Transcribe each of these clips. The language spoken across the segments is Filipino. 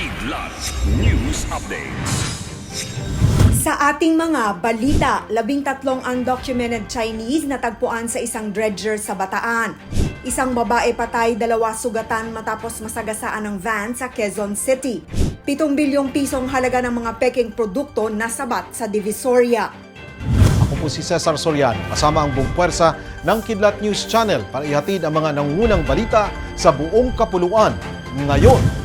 Kidlat News Updates. Sa ating mga balita, labing tatlong undocumented Chinese natagpuan sa isang dredger sa Bataan. Isang babae patay, dalawa sugatan matapos masagasaan ng van sa Quezon City. Pitong bilyong pisong halaga ng mga peking produkto nasabat sa Divisoria. Ako po si Cesar Soriano, kasama ang buong puwersa ng Kidlat News Channel para ihatid ang mga nangungunang balita sa buong kapuluan. Ngayon,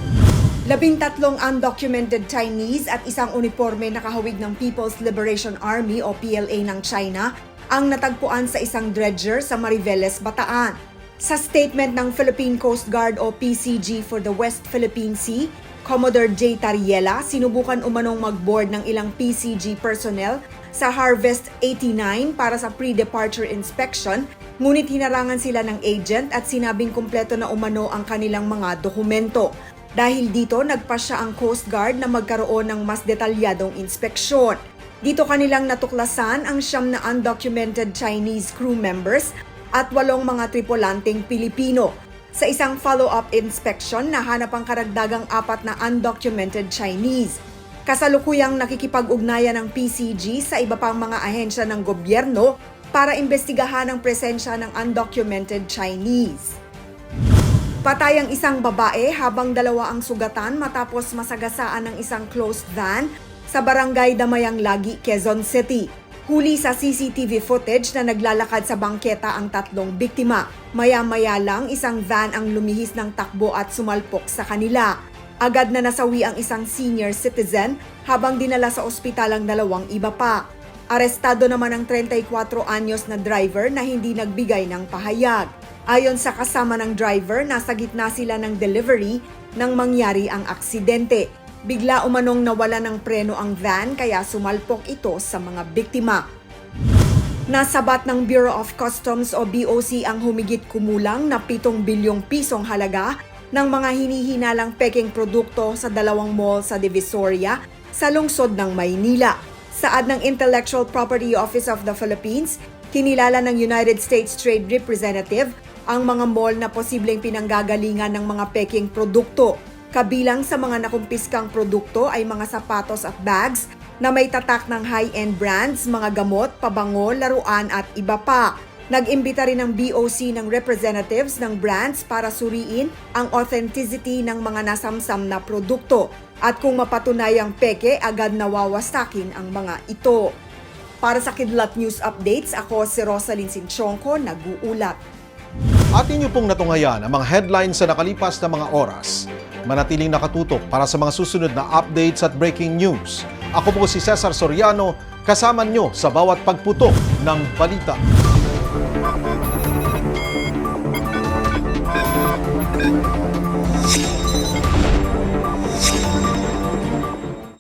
Labing tatlong undocumented Chinese at isang uniforme nakahawig ng People's Liberation Army o PLA ng China ang natagpuan sa isang dredger sa Mariveles, Bataan. Sa statement ng Philippine Coast Guard o PCG for the West Philippine Sea, Commodore J. Tariela sinubukan umanong mag-board ng ilang PCG personnel sa Harvest 89 para sa pre-departure inspection, ngunit hinarangan sila ng agent at sinabing kumpleto na umano ang kanilang mga dokumento. Dahil dito, nagpasya ang Coast Guard na magkaroon ng mas detalyadong inspeksyon. Dito kanilang natuklasan ang siyam na undocumented Chinese crew members at walong mga tripulanteng Pilipino. Sa isang follow-up inspection, nahanap ang karagdagang apat na undocumented Chinese. Kasalukuyang nakikipag-ugnayan ng PCG sa iba pang mga ahensya ng gobyerno para imbestigahan ang presensya ng undocumented Chinese. Patay ang isang babae habang dalawa ang sugatan matapos masagasaan ng isang closed van sa barangay Damayang Lagi, Quezon City. Huli sa CCTV footage na naglalakad sa bangketa ang tatlong biktima. Maya-maya lang isang van ang lumihis ng takbo at sumalpok sa kanila. Agad na nasawi ang isang senior citizen habang dinala sa ospital ang dalawang iba pa. Arestado naman ang 34 anyos na driver na hindi nagbigay ng pahayag. Ayon sa kasama ng driver, nasa gitna sila ng delivery nang mangyari ang aksidente. Bigla umanong nawala ng preno ang van kaya sumalpok ito sa mga biktima. Nasabat ng Bureau of Customs o BOC ang humigit kumulang na 7 bilyong pisong halaga ng mga hinihinalang peking produkto sa dalawang mall sa Divisoria sa lungsod ng Maynila. Saad ng Intellectual Property Office of the Philippines, kinilala ng United States Trade Representative ang mga mall na posibleng pinanggagalingan ng mga peking produkto. Kabilang sa mga nakumpiskang produkto ay mga sapatos at bags na may tatak ng high-end brands, mga gamot, pabango, laruan at iba pa. Nag-imbita rin ng BOC ng representatives ng brands para suriin ang authenticity ng mga nasamsam na produkto at kung mapatunayang peke, agad nawawasakin ang mga ito. Para sa Kidlat News Updates, ako si Rosalyn Sinchonko, nag-uulat. atin niyo pong natungayan ang mga headlines sa nakalipas na mga oras. Manatiling nakatutok para sa mga susunod na updates at breaking news. Ako po si Cesar Soriano, kasama niyo sa bawat pagputok ng balita.